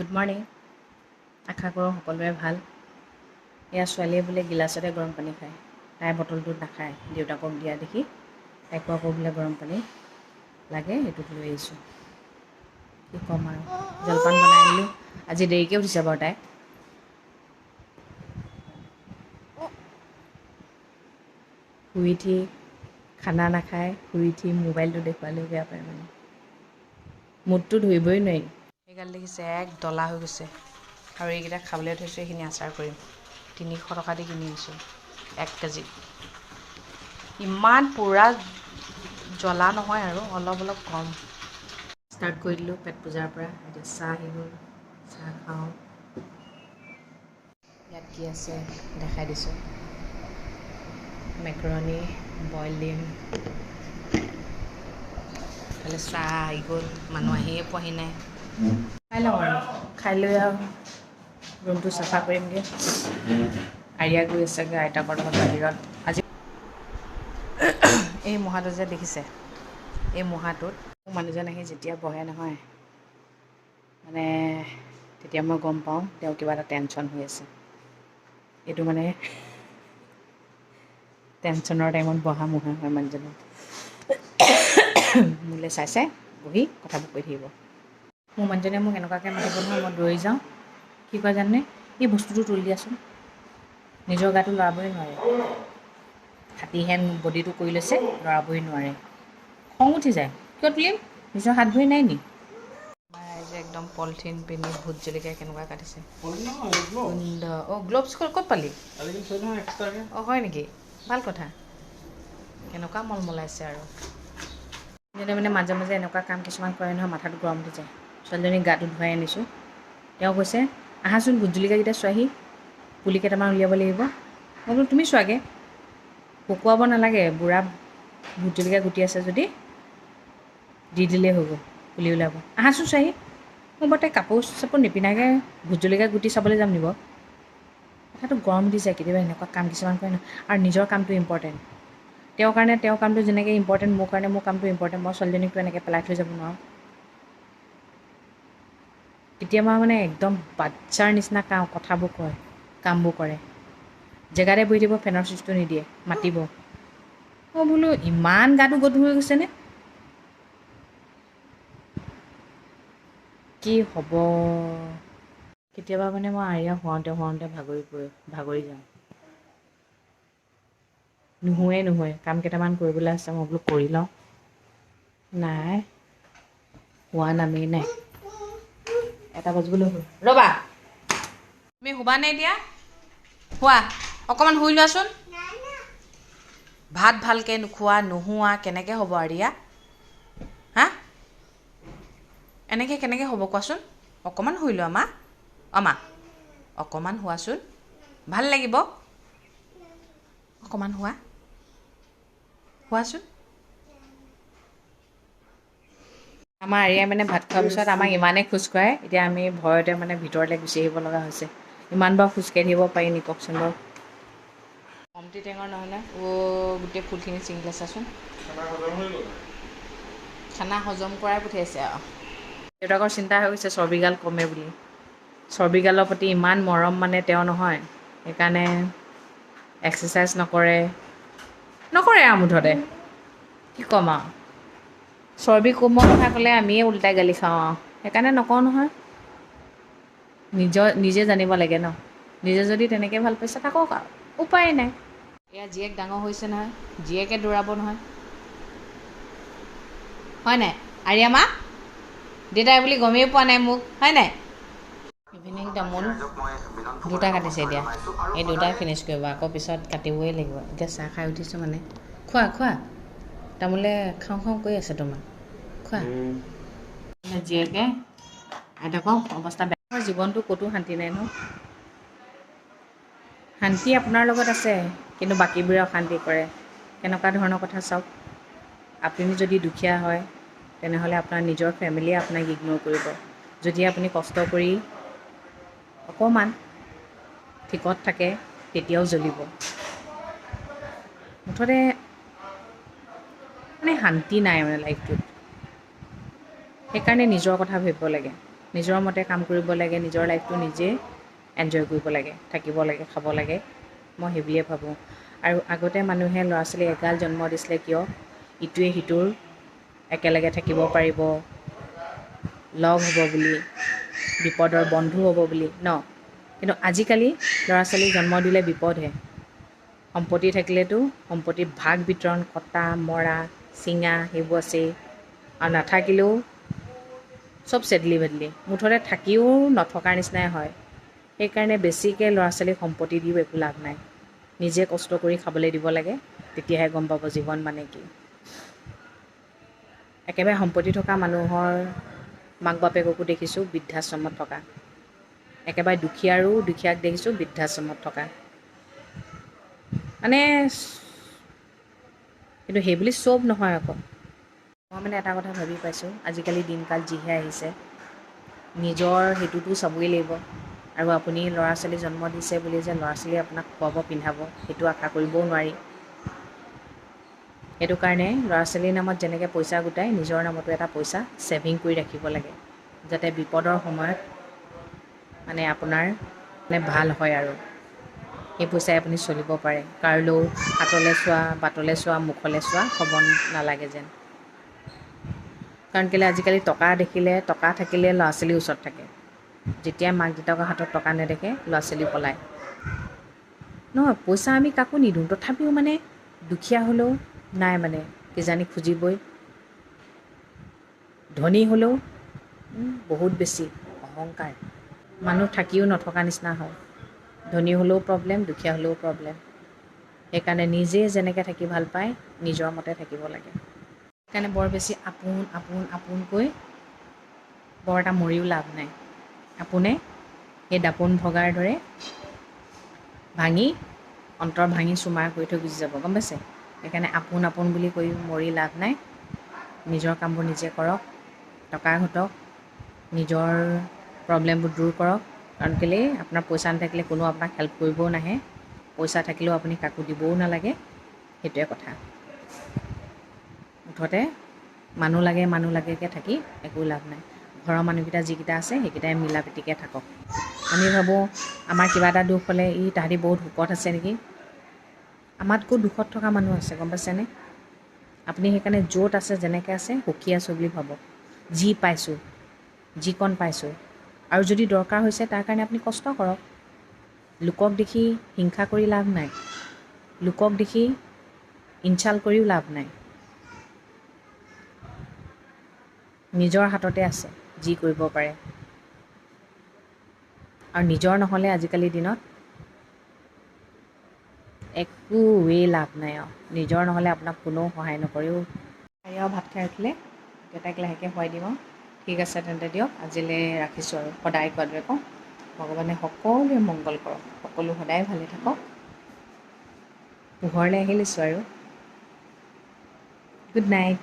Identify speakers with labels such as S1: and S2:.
S1: Good morning আশা কৰোঁ সকলোৰে ভাল। এয়া ছোৱালীয়ে বোলে গিলাচতে গৰম পানী খায়। তাই বটলটোত নাখায়। দেউতাকক দিয়া দেখি তাইকো আকৌ বোলে গৰম পানী লাগে সেইটোত লৈ আহিছোঁ। কি ক'ম আৰু। জলপান বনাই আনিলোঁ। আজি দেৰিকৈ উঠিছে বাৰু তাই। শুই উঠি খানা নাখায়। শুই উঠি মোবাইলটো দেখুৱালেও বেয়া পায় মানে। মুডটো ধৰিবই নোৱাৰি। সেইগাল দেখিছে এক ডলা হৈ গৈছে। আৰু এইকেইটা খাবলৈ থৈছোঁ এইখিনি আচাৰ কৰিম। তিনিশ টকা দি কিনি আনিছোঁ এক কেজি। ইমান পূৰা জ্বলা নহয় আৰু অলপ অলপ কম। ষ্টাৰ্ট কৰি দিলোঁ পেট পূজাৰ পৰা। এতিয়া চাহ আহি গ'ল চাহ খাওঁ। ইয়াত কি আছে দেখাই দিছোঁ। মেকৰণি বইল ডিম ইফালে চাহ আহি গ'ল মানুহ আহিয়ে পোৱাহি নাই। খাই লওঁ আৰু খাই লৈ আৰু ৰুমটো চাফা কৰিমগৈ আৰিয়া গৈ আছেগৈ আইতাকৰ লগত বাহিৰত আজি এই মহাটো যে দেখিছে এই মহাটোত মোৰ মানুহজন আহি যেতিয়া বহে নহয় মানে তেতিয়া মই গম পাওঁ তেওঁ কিবা এটা টেনশ্যন হৈ আছে এইটো মানে টেনশ্যনৰ টাইমত বহা মুহা হয় মানুহজনৰ মোলৈ চাই চাই বহি কথাবোৰ কৈ থাকিব মোৰ মানুহজনে মোক এনেকুৱাকৈ মাতিব নহয় মই দৌৰি যাওঁ। কি কয় জানেনে? এই বস্তুটো তুলি দিয়াচোন। নিজৰ গাটো লৰাবই নোৱাৰে। হাতীহেন বডিটো কৰি লৈছে লৰাবই নোৱাৰে। খং উঠি যায়। কিয় তুলিম? নিজৰ হাত ভৰি নাই নি? ৰাইজে একদম পলিথিন পিন্ধি ভোট জলকীয়া কেনেকুৱা কাটিছে। অঁ গ্ল'ভছ ক'ত পালি? অঁ হয় নেকি? ভাল কথা। কেনেকুৱা মলমলাইছে আৰু। যেনে মানে মাজে মাজে এনেকুৱা কাম কিছুমান কৰে নহয় মাথাটো গৰম উঠি যায়। ছোৱালীজনীক গাটো ধুৱাই আনিছোঁ। তেওঁ কৈছে আহাচোন ভোট জলকীয়াকেইটা চোৱাহি পুলি কেইটামান উলিয়াব লাগিব। মই বোলো তুমি চোৱাগৈ। শুকুৱাব নালাগে বুঢ়া ভোট জলকীয়া গুটি আছে যদি দি দিলেই হ'ব পুলি ওলাব আহাচোন চোৱাহি মই বাৰু তাই কাপোৰ চাপোৰ নিপিন্ধাকৈ জলকীয়া গুটি চাবলৈ যাম নিব কথাটো গৰম দি যায় কেতিয়াবা এনেকুৱা কাম কিছুমান কৰে নহয় আৰু নিজৰ কামটো ইম্পৰ্টেণ্ট তেওঁৰ কাৰণে তেওঁৰ কামটো যেনেকৈ ইম্পৰ্টেণ্ট মোৰ কাৰণে মোৰ কামটো ইম্পৰ্টেণ্ট মই ছোৱালীজনীকতো এনেকৈ পেলাই থৈ যাব নোৱাৰোঁ। কেতিয়াবা মানে একদম বাচ্ছাৰ নিচিনা কাম কথাবোৰ কয় কামবোৰ কৰে। জেগাতে বহি থাকিব ফেনৰ চুইচটো নিদিয়ে মাতিব। মই বোলো ইমান গাটো গধুৰ হৈ গৈছেনে? কি হ'ব? কেতিয়াবা মানে মই আৰিয়া শুৱাওঁতে শুৱাওঁতে ভাগৰি পৰি ভাগৰি যাওঁ। নুশুৱে নুশুৱে কাম কেইটামান কৰিবলৈ আছে মই বোলো কৰি লওঁ। নাই হোৱা নামেই নাই। এটা বাজিবলৈ হ'ল। ৰ'বা। তুমি শুবা নে এতিয়া? শুৱা। অকণমান শুই লোৱাচোন। ভাত ভালকৈ নোখোৱা নোহোৱা কেনেকৈ হ'ব আৰিয়া হা? এনেকৈ কেনেকৈ হ'ব কোৱাচোন? অকণমান শুই লোৱা মা। অঁ মা। অকণমান শুৱাচোন। ভাল লাগিব। অকণমান শুৱা। শুৱাচোন। আমাৰ আৰিয়াই মানে ভাত খোৱাৰ পিছত আমাক ইমানেই খোজ কঢ়ায় এতিয়া আমি ভয়তে মানে ভিতৰলৈ গুচি আহিব লগা হৈছে। ইমান বাৰু খোজকাঢ়ি থাকিব পাৰি নি কওকচোন বাৰু? কমটি টেঙৰ নহ'লে। অ' গোটেই ফুলখিনি ছিঙি লৈছাচোন। খানা হজম কৰাই পঠিয়াইছে আৰু। দেউতাকৰ চিন্তা হৈ গৈছে চৰ্বিগাল কমে বুলি। চৰ্বিগালৰ প্ৰতি ইমান মৰম মানে তেওঁ নহয়। সেইকাৰণে এক্সাৰচাইজ নকৰে। নকৰে আৰু মুঠতে। কি ক'ম আৰু? চৰ্বি কমোৱাৰ কথা ক'লে আমিয়ে ওলোটাই গালি খাওঁ আৰু। সেইকাৰণে নকওঁ নহয়। নিজৰ নিজে জানিব লাগে ন। নিজে যদি তেনেকৈ ভাল পাইছে থাকক আৰু। উপায় নাই। এয়া জীয়েক ডাঙৰ হৈছে নহয়। জীয়েকে দৌৰাব নহয়। হয় নাই? আৰিয়া মা? দেউতাই বুলি গমেই পোৱা নাই মোক। হয় নাই? ইভিনিং তামোল দুটা কাটিছে এতিয়া। এই দুটাই ফিনিছ কৰিব। আকৌ পিছত কাটিবই লাগিব। এতিয়া চাহ খাই উঠিছোঁ মানে। খোৱা খোৱা। তামোলে খাওঁ খাওঁ কৰি আছে তোমাক খোৱা জীয়েকে আইতাকক অৱস্থা বেয়া জীৱনটো ক'তো শান্তি নাই ন শান্তি আপোনাৰ লগত আছে কিন্তু বাকীবোৰে অশান্তি কৰে কেনেকুৱা ধৰণৰ কথা চাওক আপুনি যদি দুখীয়া হয় তেনেহ'লে আপোনাৰ নিজৰ ফেমিলিয়ে আপোনাক ইগন'ৰ কৰিব যদি আপুনি কষ্ট কৰি অকণমান ঠিকত থাকে তেতিয়াও জ্বলিব মুঠতে মানে শান্তি নাই মানে লাইফটোত সেইকাৰণে নিজৰ কথা ভাবিব লাগে। নিজৰ মতে কাম কৰিব লাগে নিজৰ লাইফটো নিজে এনজয় কৰিব লাগে থাকিব লাগে খাব লাগে মই সেই বুলিয়ে ভাবোঁ। আৰু আগতে মানুহে ল'ৰা ছোৱালী এগাল জন্ম দিছিলে কিয়? ইটোৱে সিটোৰ একেলগে থাকিব পাৰিব লগ হ'ব বুলি বিপদৰ বন্ধু হ'ব বুলি ন? কিন্তু আজিকালি ল'ৰা ছোৱালী জন্ম দিলে বিপদহে। সম্পত্তি থাকিলেতো সম্পত্তিৰ ভাগ বিতৰণ কটা মৰা চিঙা সেইবোৰ আছেই। আৰু নাথাকিলেও চব চেদলি ভেদলি মুঠতে থাকিও নথকাৰ নিচিনাই হয়। সেইকাৰণে বেছিকৈ ল'ৰা ছোৱালীক সম্পত্তি দিও একো লাভ নাই। নিজে কষ্ট কৰি খাবলৈ দিব লাগে তেতিয়াহে গম পাব জীৱন মানে কি। একেবাৰে সম্পত্তি থকা মানুহৰ মাক বাপেককো দেখিছোঁ বৃদ্ধাশ্ৰমত থকা। একেবাৰে দুখীয়াৰো দুখীয়াক দেখিছোঁ বৃদ্ধাশ্ৰমত থকা। মানে কিন্তু সেইবুলি চব নহয় আকৌ। মই মানে এটা কথা ভাবি পাইছোঁ আজিকালি দিনকাল যিহে আহিছে নিজৰ সেইটোতো চাবই লাগিব। আৰু আপুনি ল'ৰা ছোৱালী জন্ম দিছে বুলি যে ল'ৰা ছোৱালীয়ে আপোনাক খুৱাব পিন্ধাব সেইটো আশা কৰিবও নোৱাৰি। সেইটো কাৰণে ল'ৰা ছোৱালীৰ নামত যেনেকৈ পইচা গোটাই নিজৰ নামতো এটা পইচা ছেভিং কৰি ৰাখিব লাগে যাতে বিপদৰ সময়ত মানে আপোনাৰ মানে ভাল হয় আৰু। সেই পইচাই আপুনি চলিব পাৰে। কাৰোলৈও হাতলৈ চোৱা বাটলৈ চোৱা মুখলৈ চোৱা হ'ব নালাগে যেন। কাৰণ কেলৈ আজিকালি টকা দেখিলে টকা থাকিলে ল'ৰা ছোৱালীৰ ওচৰত থাকে। যেতিয়া মাক দেউতাকৰ হাতত টকা নেদেখে ল'ৰা ছোৱালী পলায়। নহয় পইচা আমি কাকো নিদিওঁ তথাপিও মানে দুখীয়া হ'লেও নাই মানে কিজানি খুজিবই। ধনী হ'লেও বহুত বেছি অহংকাৰ। মানুহ থাকিও নথকা নিচিনা হয়। ধনী হ'লেও প্ৰব্লেম দুখীয়া হ'লেও প্ৰব্লেম। সেইকাৰণে নিজে যেনেকৈ থাকি ভাল পায় নিজৰ মতে থাকিব লাগে। সেইকাৰণে বৰ বেছি আপোন আপোন আপোনকৈ বৰ এটা মৰিও লাভ নাই। আপোনে সেই দাপোন ভগাৰ দৰে ভাঙি অন্তৰ ভাঙি চুমাৰ কৰি থৈ গুচি যাব গম পাইছে? সেইকাৰণে আপোন আপোন বুলি কৈ মৰি লাভ নাই। নিজৰ কামবোৰ নিজে কৰক টকা ঘটক নিজৰ প্ৰব্লেমবোৰ দূৰ কৰক কাৰণ কেলৈ আপোনাৰ পইচা নাথাকিলে কোনো আপোনাক হেল্প কৰিবও নাহে পইচা থাকিলেও আপুনি কাকো দিবও নালাগে সেইটোৱে কথা। মুঠতে মানুহ লাগে মানুহ লাগেকৈ থাকি একো লাভ নাই। ঘৰৰ মানুহকেইটা যিকেইটা আছে সেইকেইটাই মিলা প্ৰীতিকৈ থাকক। আমি ভাবোঁ আমাৰ কিবা এটা দুখ হ'লে ই তাহাঁতি বহুত সুখত আছে নেকি? আমাতকৈ দুখত থকা মানুহ আছে গম পাইছেনে? আপুনি সেইকাৰণে য'ত আছে যেনেকৈ আছে সুখী আছোঁ বুলি ভাবক। যি পাইছোঁ যিকণ পাইছোঁ। আৰু যদি দৰকাৰ হৈছে তাৰ কাৰণে আপুনি কষ্ট কৰক। লোকক দেখি হিংসা কৰি লাভ নাই। লোকক দেখি ইনচাল্ট কৰিও লাভ নাই। নিজৰ হাততে আছে যি কৰিব পাৰে। আৰু নিজৰ নহ'লে আজিকালিৰ দিনত একোৱেই লাভ নাই আৰু। নিজৰ নহ'লে আপোনাক কোনেও সহায় নকৰেও। আৰু ভাত খাই উঠিলে দেউতাক লাহেকৈ শুৱাই দিম ঠিক আছে তেন্তে দিয়ক আজিলৈ ৰাখিছোঁ আৰু। সদায় কোৱাটোৱে কওঁ ভগৱানে সকলোৱে মংগল কৰক। সকলো সদায় ভালে থাকক। পোহৰলৈ আহি লৈছোঁ আৰু। Good night